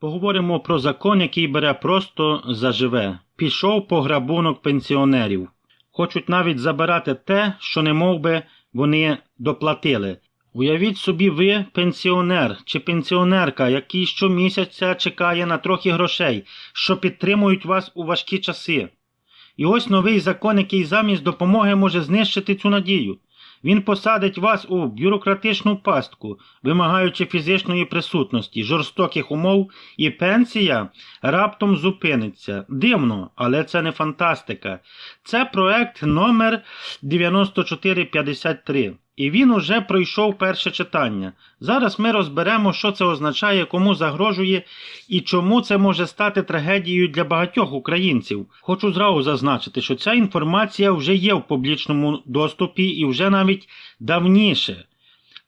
Поговоримо про закон, який бере просто заживе. Пішов пограбунок пенсіонерів. Хочуть навіть забирати те, що не мов би вони доплатили. Уявіть собі, ви пенсіонер чи пенсіонерка, який щомісяця чекає на трохи грошей, що підтримують вас у важкі часи. І ось новий закон, який замість допомоги може знищити цю надію. Він посадить вас у бюрократичну пастку, вимагаючи фізичної присутності, жорстоких умов, і пенсія раптом зупиниться. Дивно, але це не фантастика. Це проект номер 9453. І він уже пройшов перше читання. Зараз ми розберемо, що це означає, кому загрожує і чому це може стати трагедією для багатьох українців. Хочу зразу зазначити, що ця інформація вже є в публічному доступі і вже навіть давніше.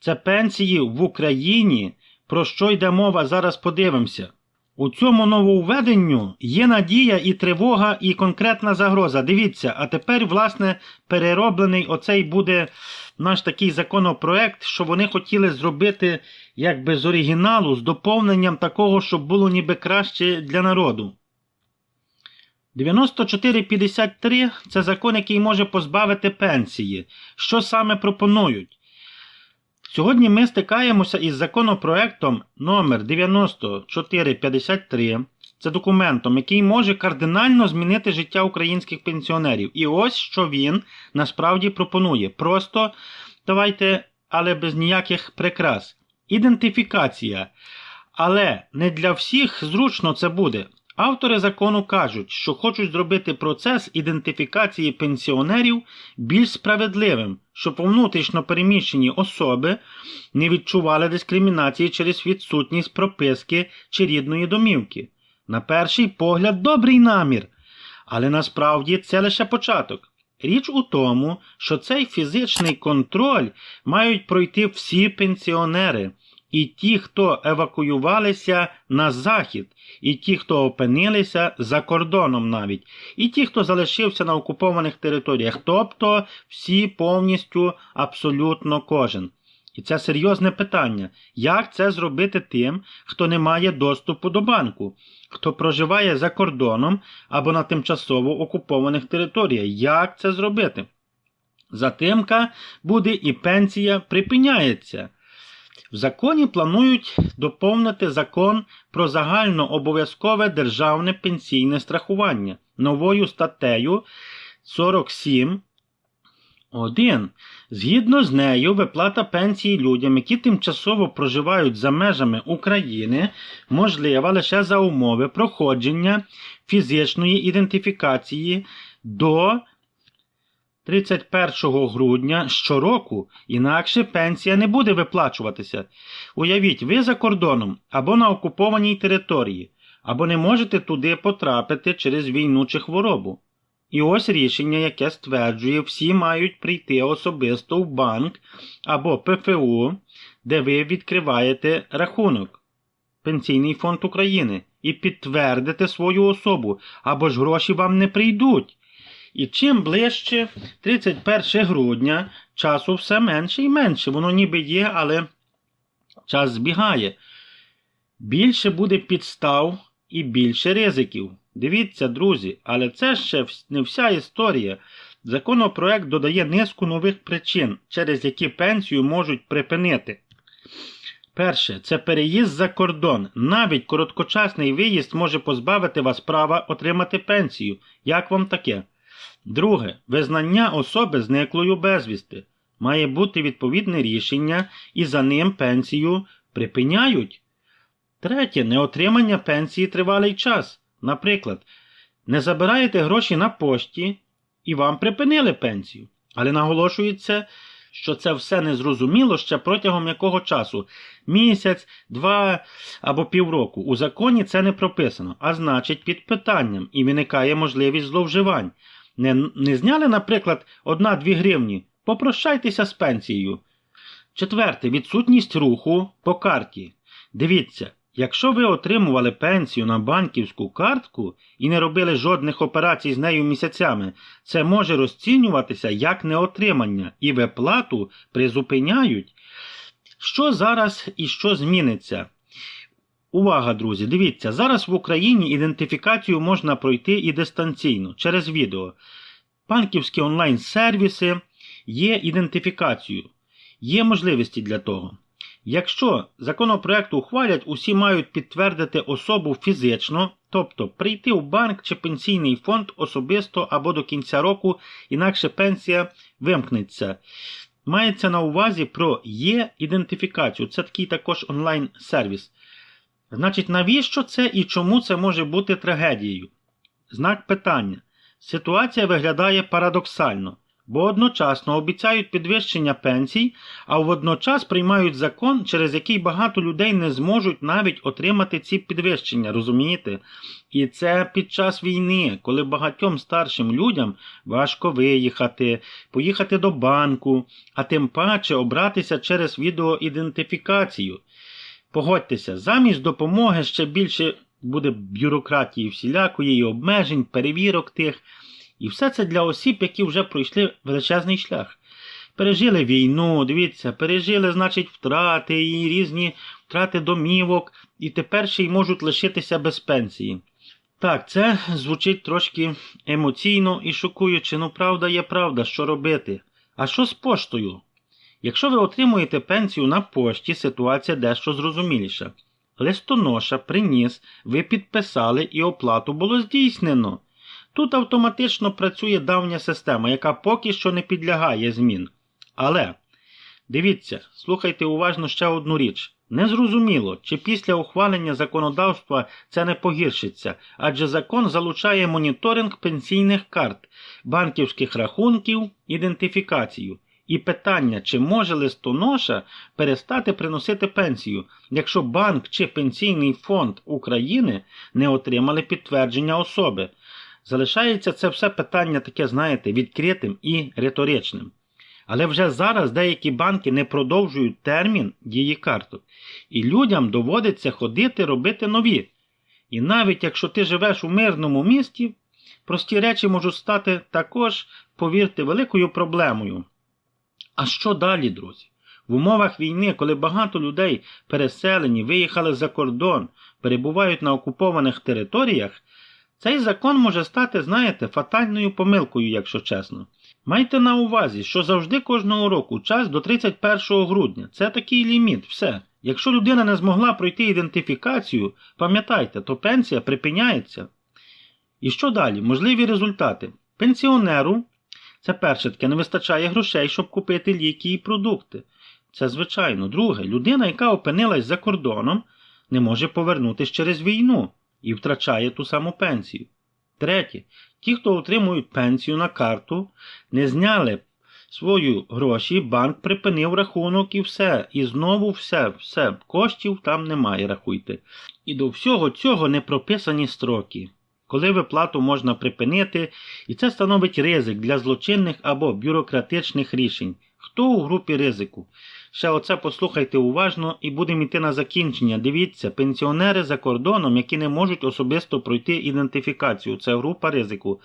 Це пенсії в Україні. Про що йде мова, зараз подивимося. У цьому нововведенню є надія і тривога, і конкретна загроза. Дивіться, а тепер, власне, перероблений оцей буде наш такий законопроект, що вони хотіли зробити якби з оригіналу, з доповненням такого, щоб було ніби краще для народу. 9453 це закон, який може позбавити пенсії. Що саме пропонують? Сьогодні ми стикаємося із законопроектом номер 9453. Це документом, який може кардинально змінити життя українських пенсіонерів. І ось що він насправді пропонує. Просто давайте, але без ніяких прикрас. Ідентифікація. Але не для всіх зручно це буде. Автори закону кажуть, що хочуть зробити процес ідентифікації пенсіонерів більш справедливим, щоб внутрішньо переміщені особи не відчували дискримінації через відсутність прописки чи рідної домівки. На перший погляд, добрий намір, але насправді це лише початок. Річ у тому, що цей фізичний контроль мають пройти всі пенсіонери, і ті, хто евакуювалися на захід, і ті, хто опинилися за кордоном навіть, і ті, хто залишився на окупованих територіях, тобто всі повністю абсолютно кожен. І це серйозне питання. Як це зробити тим, хто не має доступу до банку, хто проживає за кордоном або на тимчасово окупованих територіях? Як це зробити? Затимка буде і пенсія припиняється. В законі планують доповнити закон про загальнообов'язкове державне пенсійне страхування новою статтею 47. 1. Згідно з нею, виплата пенсії людям, які тимчасово проживають за межами України, можлива лише за умови проходження фізичної ідентифікації до 31 грудня щороку, інакше пенсія не буде виплачуватися. Уявіть, ви за кордоном або на окупованій території, або не можете туди потрапити через війну чи хворобу. І ось рішення, яке стверджує, всі мають прийти особисто в банк або ПФУ, де ви відкриваєте рахунок, Пенсійний фонд України, і підтвердите свою особу, або ж гроші вам не прийдуть. І чим ближче 31 грудня, часу все менше і менше. Воно ніби є, але час збігає. Більше буде підстав і більше ризиків. Дивіться, друзі, але це ще не вся історія. Законопроект додає низку нових причин, через які пенсію можуть припинити. Перше, це переїзд за кордон. Навіть короткочасний виїзд може позбавити вас права отримати пенсію. Як вам таке? Друге, визнання особи зниклою безвісти. Має бути відповідне рішення, і за ним пенсію припиняють. Третє, неотримання пенсії тривалий час. Наприклад, не забираєте гроші на пошті і вам припинили пенсію. Але наголошується, що це все незрозуміло ще протягом якого часу місяць, два або півроку. У законі це не прописано, а значить під питанням і виникає можливість зловживань. Не, не зняли, наприклад, 1-2 гривні. Попрощайтеся з пенсією. Четверте, відсутність руху по карті. Дивіться, якщо ви отримували пенсію на банківську картку і не робили жодних операцій з нею місяцями, це може розцінюватися як неотримання і виплату призупиняють. Що зараз і що зміниться? Увага, друзі! Дивіться, зараз в Україні ідентифікацію можна пройти і дистанційно через відео. Банківські онлайн-сервіси є ідентифікацією, є можливості для того. Якщо законопроект ухвалять, усі мають підтвердити особу фізично, тобто прийти в банк чи пенсійний фонд особисто або до кінця року, інакше пенсія вимкнеться. Мається на увазі про є-ідентифікацію. Це такий також онлайн-сервіс. Значить, навіщо це і чому це може бути трагедією? Знак питання. Ситуація виглядає парадоксально, бо одночасно обіцяють підвищення пенсій, а водночас приймають закон, через який багато людей не зможуть навіть отримати ці підвищення, розумієте? І це під час війни, коли багатьом старшим людям важко виїхати, поїхати до банку, а тим паче обратися через відеоідентифікацію. Погодьтеся, замість допомоги ще більше буде бюрократії всілякої і обмежень, перевірок тих. І все це для осіб, які вже пройшли величезний шлях. Пережили війну, дивіться, пережили, значить, втрати і різні втрати домівок, і тепер ще й можуть лишитися без пенсії. Так, це звучить трошки емоційно і шокуюче, ну правда є правда, що робити. А що з поштою? Якщо ви отримуєте пенсію на пошті, ситуація дещо зрозуміліша. Листоноша приніс, ви підписали і оплату було здійснено. Тут автоматично працює давня система, яка поки що не підлягає змін. Але дивіться, слухайте уважно ще одну річ. Незрозуміло, чи після ухвалення законодавства це не погіршиться, адже закон залучає моніторинг пенсійних карт, банківських рахунків, ідентифікацію. І питання, чи може листоноша перестати приносити пенсію, якщо банк чи пенсійний фонд України не отримали підтвердження особи. Залишається це все питання таке, знаєте, відкритим і риторичним. Але вже зараз деякі банки не продовжують термін дії карток, і людям доводиться ходити робити нові. І навіть якщо ти живеш у мирному місті, прості речі можуть стати також, повірте, великою проблемою. А що далі, друзі? В умовах війни, коли багато людей переселені, виїхали за кордон, перебувають на окупованих територіях, цей закон може стати, знаєте, фатальною помилкою, якщо чесно. Майте на увазі, що завжди кожного року час до 31 грудня. Це такий ліміт, все. Якщо людина не змогла пройти ідентифікацію, пам'ятайте, то пенсія припиняється. І що далі? Можливі результати. Пенсіонеру, це перше таке, не вистачає грошей, щоб купити ліки і продукти. Це звичайно. Друге, людина, яка опинилась за кордоном, не може повернутися через війну і втрачає ту саму пенсію. Третє, ті, хто отримують пенсію на карту, не зняли свої гроші, банк припинив рахунок і все. І знову все, все, коштів там немає, рахуйте. І до всього цього не прописані строки, коли виплату можна припинити, і це становить ризик для злочинних або бюрократичних рішень. Хто у групі ризику? Ще оце послухайте уважно і будемо йти на закінчення. Дивіться, пенсіонери за кордоном, які не можуть особисто пройти ідентифікацію. Це група ризику.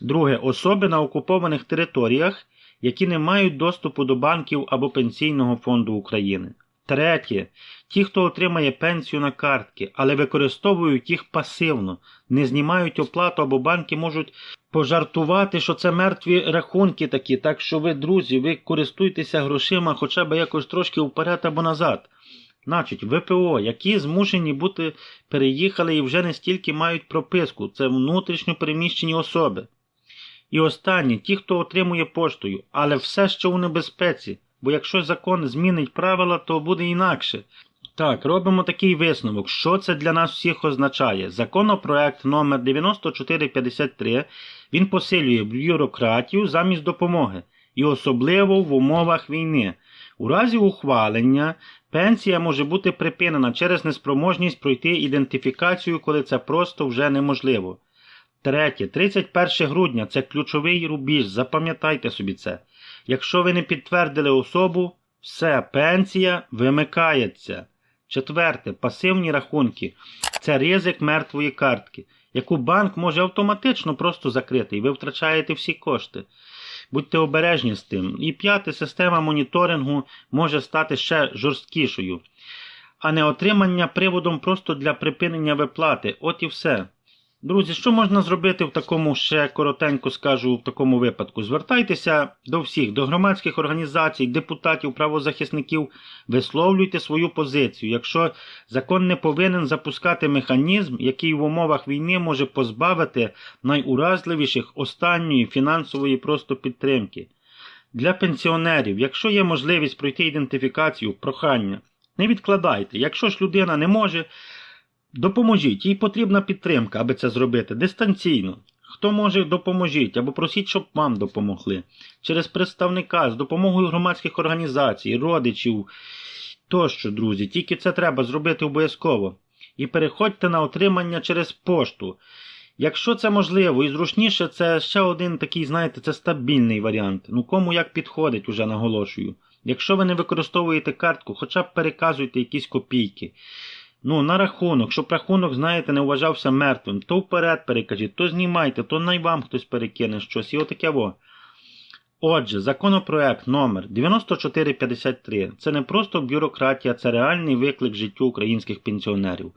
Друге, особи на окупованих територіях, які не мають доступу до банків або Пенсійного фонду України. Третє. Ті, хто отримає пенсію на картки, але використовують їх пасивно, не знімають оплату або банки можуть пожартувати, що це мертві рахунки такі, так що ви, друзі, ви користуйтеся грошима хоча б якось трошки вперед або назад. Значить, ВПО, які змушені бути переїхали і вже не стільки мають прописку, це внутрішньо переміщені особи. І останні, ті, хто отримує поштою, але все ще у небезпеці, бо якщо закон змінить правила, то буде інакше. Так, робимо такий висновок. Що це для нас всіх означає? Законопроект номер 9453 він посилює бюрократію замість допомоги, і особливо в умовах війни. У разі ухвалення пенсія може бути припинена через неспроможність пройти ідентифікацію, коли це просто вже неможливо. Третє, 31 грудня це ключовий рубіж, запам'ятайте собі це. Якщо ви не підтвердили особу, все, пенсія вимикається. Четверте, пасивні рахунки. Це ризик мертвої картки, яку банк може автоматично просто закрити, і ви втрачаєте всі кошти. Будьте обережні з тим. І п'яте, система моніторингу може стати ще жорсткішою. а не отримання приводом просто для припинення виплати. От і все. Друзі, що можна зробити в такому ще коротенько скажу в такому випадку? Звертайтеся до всіх, до громадських організацій, депутатів, правозахисників, висловлюйте свою позицію. Якщо закон не повинен запускати механізм, який в умовах війни може позбавити найуразливіших останньої фінансової просто підтримки. Для пенсіонерів, якщо є можливість пройти ідентифікацію, прохання, не відкладайте. Якщо ж людина не може, допоможіть. Їй потрібна підтримка, аби це зробити дистанційно. Хто може, допоможіть або просіть, щоб вам допомогли. Через представника з допомогою громадських організацій, родичів тощо, друзі. Тільки це треба зробити обов'язково. І переходьте на отримання через пошту. Якщо це можливо і зручніше, це ще один такий, знаєте, це стабільний варіант. Ну кому як підходить, уже наголошую. Якщо ви не використовуєте картку, хоча б переказуйте якісь копійки. Ну, на рахунок, щоб рахунок, знаєте, не вважався мертвим, то вперед перекажіть, то знімайте, то най вам хтось перекине щось. І отаке во. Отже, законопроект номер 9453 це не просто бюрократія, це реальний виклик життю українських пенсіонерів.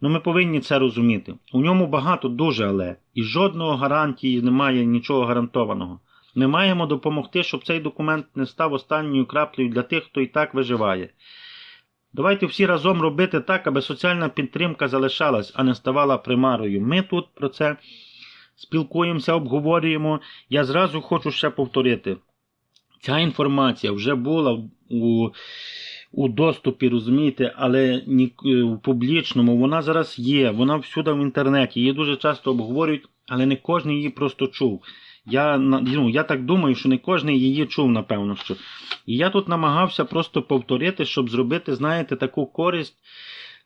Ну ми повинні це розуміти. У ньому багато дуже але, і жодного гарантії немає нічого гарантованого. Ми маємо допомогти, щоб цей документ не став останньою краплею для тих, хто і так виживає. Давайте всі разом робити так, аби соціальна підтримка залишалась, а не ставала примарою. Ми тут про це спілкуємося, обговорюємо. Я зразу хочу ще повторити. Ця інформація вже була у, у доступі, розумієте, але ні, в публічному вона зараз є, вона всюди в інтернеті. Її дуже часто обговорюють, але не кожен її просто чув. Я, ну, я так думаю, що не кожен її чув, напевно. що. І я тут намагався просто повторити, щоб зробити, знаєте, таку користь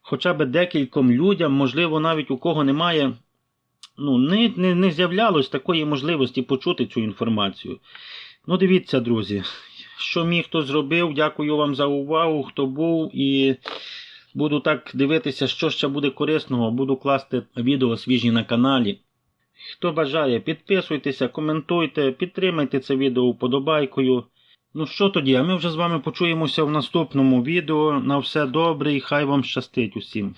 хоча б декільком людям, можливо, навіть у кого немає, ну, не, не, не з'являлось такої можливості почути цю інформацію. Ну, дивіться, друзі, що міг хто зробив. Дякую вам за увагу, хто був, і буду так дивитися, що ще буде корисного. Буду класти відео свіжі на каналі. Хто бажає, підписуйтеся, коментуйте, підтримайте це відео вподобайкою. Ну що тоді, а ми вже з вами почуємося в наступному відео. На все добре і хай вам щастить усім.